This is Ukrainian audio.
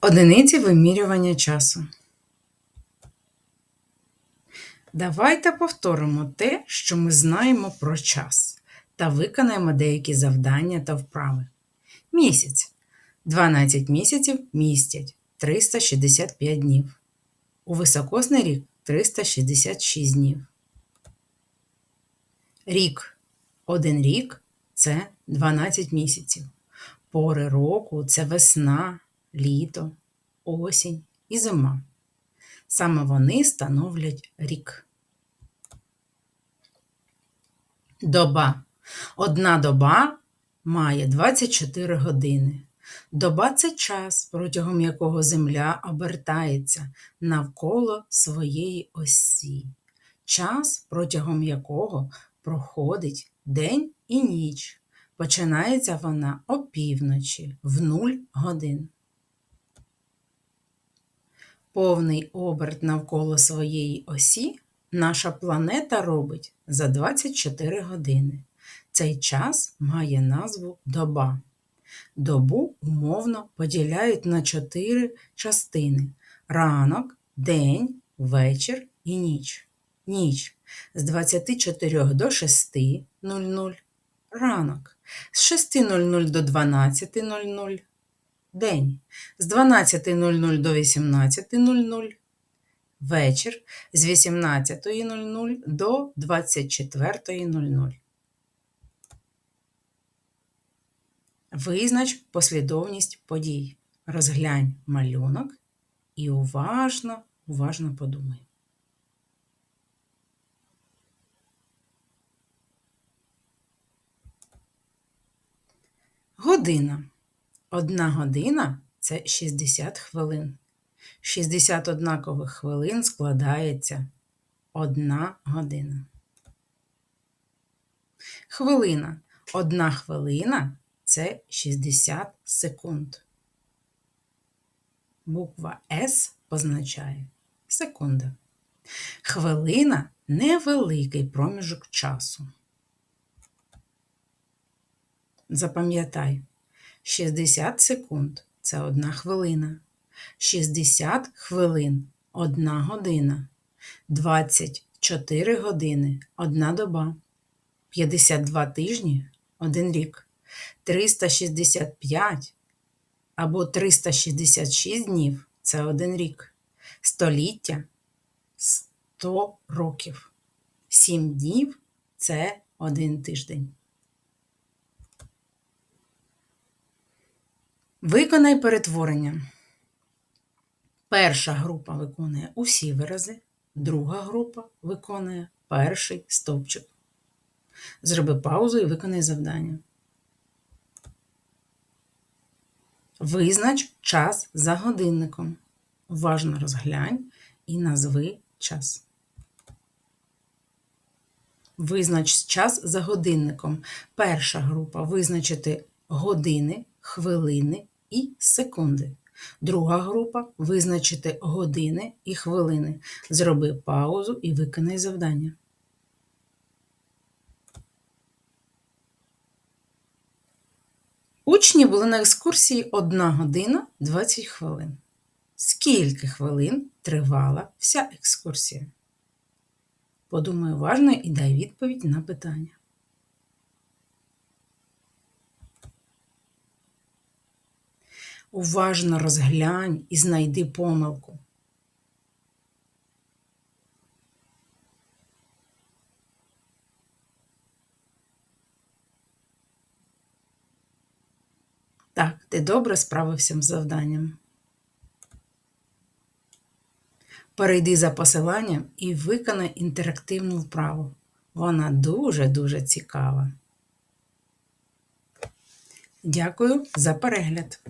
Одиниці вимірювання часу. Давайте повторимо те, що ми знаємо про час, та виконаємо деякі завдання та вправи. Місяць. 12 місяців містять 365 днів. У високосний рік 366 днів. Рік. Один рік це 12 місяців. Пори року це весна, літо, осінь і зима. Саме вони становлять рік. Доба. Одна доба має 24 години. Доба це час, протягом якого Земля обертається навколо своєї осі. Час, протягом якого проходить день і ніч. Починається вона опівночі в 0 годин. Повний оберт навколо своєї осі наша планета робить за 24 години. Цей час має назву доба. Добу умовно поділяють на чотири частини: ранок, день, вечір і ніч. Ніч з 24 до 6.00 ранок, з 6.00 до 12.00 день, з 12.00 до 18.00 вечір, з 18.00 до 24.00. Визнач послідовність подій. Розглянь малюнок і уважно, уважно подумай. Година. Одна година це 60 хвилин. 60 однакових хвилин складається одна година. Хвилина. Одна хвилина це 60 секунд. Буква С позначає секунда. Хвилина невеликий проміжок часу. Запам'ятай, 60 секунд це одна хвилина. 60 хвилин одна година. 24 години одна доба. 52 тижні один рік. 365 або 366 днів це один рік. Століття 100 років. 7 днів це один тиждень. Виконай перетворення. Перша група виконує усі вирази, друга група виконує перший стовпчик. Зроби паузу і виконай завдання. Визнач час за годинником. Уважно розглянь і назви час. Визнач час за годинником. Перша група визначити години, хвилини і секунди. Друга група визначити години і хвилини. Зроби паузу і виконай завдання. Учні були на екскурсії 1 година 20 хвилин. Скільки хвилин тривала вся екскурсія? Подумай уважно і дай відповідь на питання. Уважно розглянь і знайди помилку. Так, ти добре справився з завданням. Перейди за посиланням і виконай інтерактивну вправу. Вона дуже-дуже цікава. Дякую за перегляд!